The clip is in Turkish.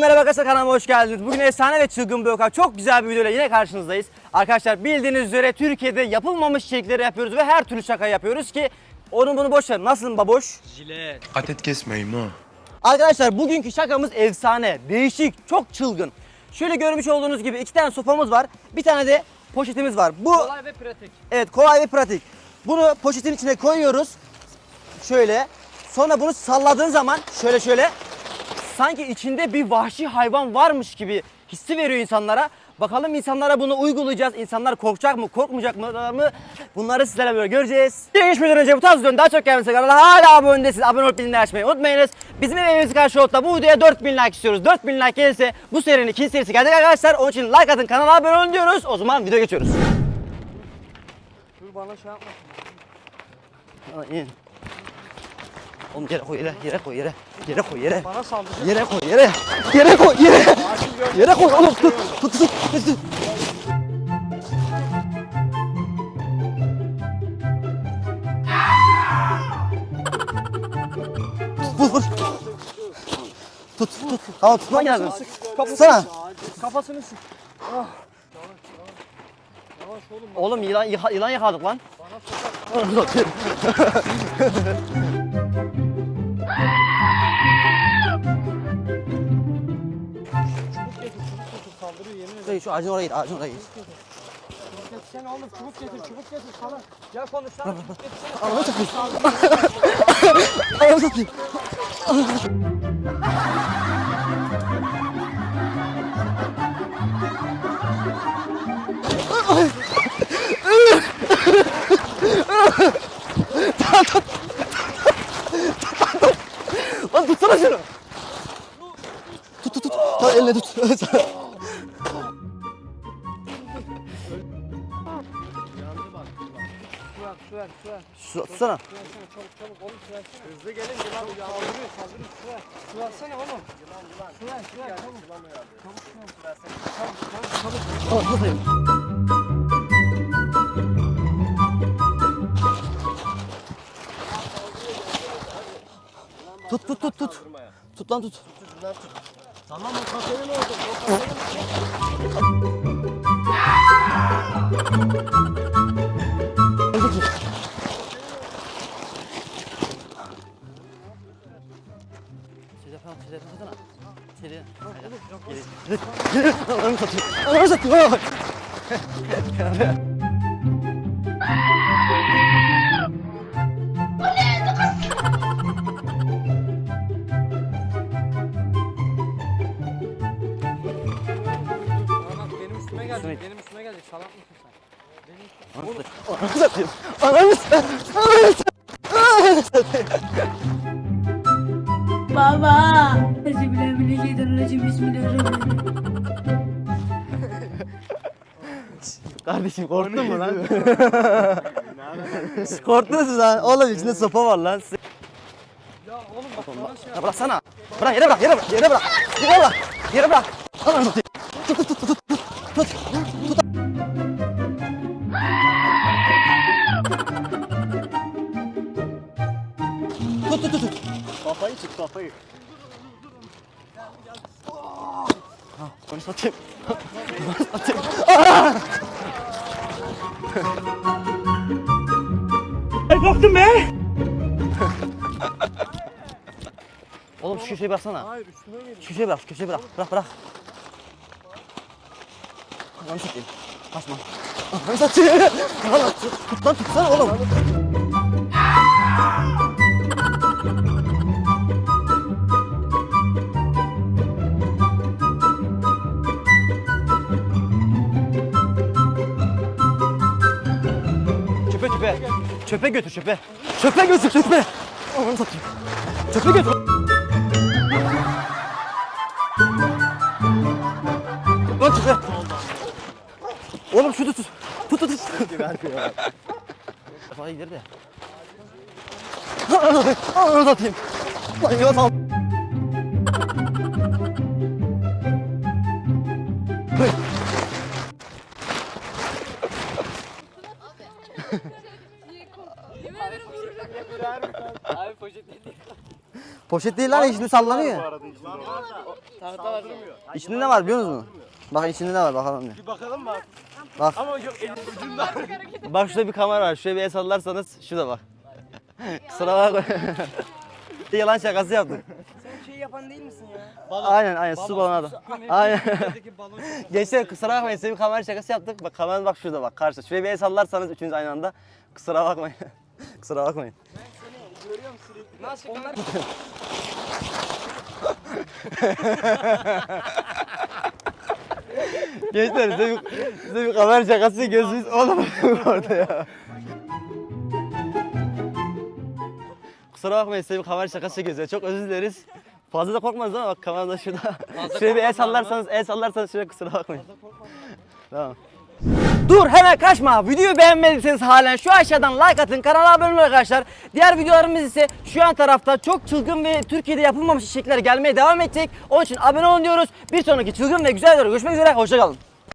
merhaba arkadaşlar kanalıma hoş geldiniz. Bugün efsane ve çılgın bir oka çok güzel bir videoyla yine karşınızdayız. Arkadaşlar bildiğiniz üzere Türkiye'de yapılmamış içerikleri yapıyoruz ve her türlü şaka yapıyoruz ki onu bunu boş ver. Nasılsın baboş? Adet kesmeyeyim ha. Arkadaşlar bugünkü şakamız efsane, değişik, çok çılgın. Şöyle görmüş olduğunuz gibi iki tane sopamız var. Bir tane de poşetimiz var. Bu Kolay ve pratik. Evet kolay ve pratik. Bunu poşetin içine koyuyoruz. Şöyle. Sonra bunu salladığın zaman şöyle şöyle sanki içinde bir vahşi hayvan varmış gibi hissi veriyor insanlara. Bakalım insanlara bunu uygulayacağız. İnsanlar korkacak mı, korkmayacak mı? Bunları sizlerle böyle göreceğiz. Bir geçmeden önce bu tarz videonun daha çok gelmesi kanala hala abone değilseniz abone olup bildirimleri açmayı unutmayınız. Bizim evimiz karşı yolda bu videoya 4000 like istiyoruz. 4000 like gelirse bu serinin ikinci serisi gelecek arkadaşlar. Onun için like atın kanala abone olun diyoruz. O zaman video geçiyoruz. Dur bana şey yapma. Ha, in. Oğlum yere koy yere, yere koy yere. Yere koy yere. Bana saldıracak. Yere koy yere. Yere koy yere. Yere koy oğlum tut tut tut. tut. Vur vur. Tut tut. Tamam tutma lazım. Tutsana. Kafasını sık. Ah. Oğlum. Yılan, yılan yakaladık lan. Çubuk Şey, Şu ağacın oraya git, ağacın oraya git. Getirsene oğlum, çubuk getir, çubuk getir sana. Gel konuş lan, çubuk getirsene. Ananı satayım. Ananı satayım. Lan tutsana şunu. Tut tut tut. Tamam elle tut. Su ver, su ver, su. Su- Tutsana. Su versene çabuk çabuk oğlum su versene. Hızlı gelin yılan saldırıyor saldırıyor su ver. Su versene oğlum. Yılan yılan. Su ver su ver çabuk. Çabuk su ver. Çabuk çabuk çabuk. Ananı satayım. Tut tut tut tut. Tut lan tut. Tamam o kafenin oldu. O kafenin Sedef Sedef. Geri. Ananı satayım. Ananı benim üstüme gelecek. Benim üstüme. Salak mısın sen? Ananı satayım. Ananı satayım. Ananı satayım. Ananı satayım. Baba. Bismillahirrahmanirrahim. Bismillahirrahmanirrahim. Kardeşim korktun mu lan? Korktunuz mu lan? Oğlum içinde sopa var lan. Ya oğlum bak şey Ya bıraksana. Bırak yere bırak yere bırak yere bırak. Yere bırak. Yere bırak. Tut tut tut. Tut. Tut. Tut Kafayı çık kafayı. Onu satayım. Ay korktum be. Oğlum şu köşeyi bıraksana. Hayır üstüme geliyor. Şu köşeyi bırak, şu köşeyi bırak. Bırak bırak. Ananı satayım. Kaçma. Satayım. Lan tut lan tutsana oğlum. Çöpe götür çöpe. Çöpe götür çöpe. Ananı satayım. Çöpe götür. Lan çöpe. Oğlum şunu tut. Tut tut tut. Kafaya gider de. Ananı satayım. Lan yılan sal. Abi poşet değil. Poşet değil lan şimdi sallanıyor. Saldırmıyor. İçinde ne var biliyor musunuz? Bakın içinde ne var bakalım bir. Bir bakalım mı? Bak. Ama yok elin ucunda. Bak şurada bir kamera var. Şuraya bir el sallarsanız şurada bak. Kusura bakma. Yalan şakası yaptık. Sen şey yapan değil misin ya? Aynen aynen su balonu da. Aynen. Gençler kusura bakmayın size bir kamera şakası yaptık. Bak kamera bak şurada bak karşıda. Şuraya bir el sallarsanız üçünüz aynı anda. Kusura bakmayın. Kusura bakmayın. Görüyorum sürekli. Nasıl onlar? Gençler size bir, kamera şakası gözünüz oğlum orada ya. Kusura bakmayın size bir kamera şakası gözüyor. Çok özür dileriz. Fazla da korkmadınız ama bak kamerada şurada. Şuraya bir el sallarsanız, el sallarsanız şuraya kusura bakmayın. Tamam. Dur hemen kaçma. Videoyu beğenmediyseniz halen şu aşağıdan like atın. Kanala abone olun arkadaşlar. Diğer videolarımız ise şu an tarafta çok çılgın ve Türkiye'de yapılmamış içerikler gelmeye devam edecek. Onun için abone olun diyoruz. Bir sonraki çılgın ve güzel videoda görüşmek üzere. Hoşçakalın.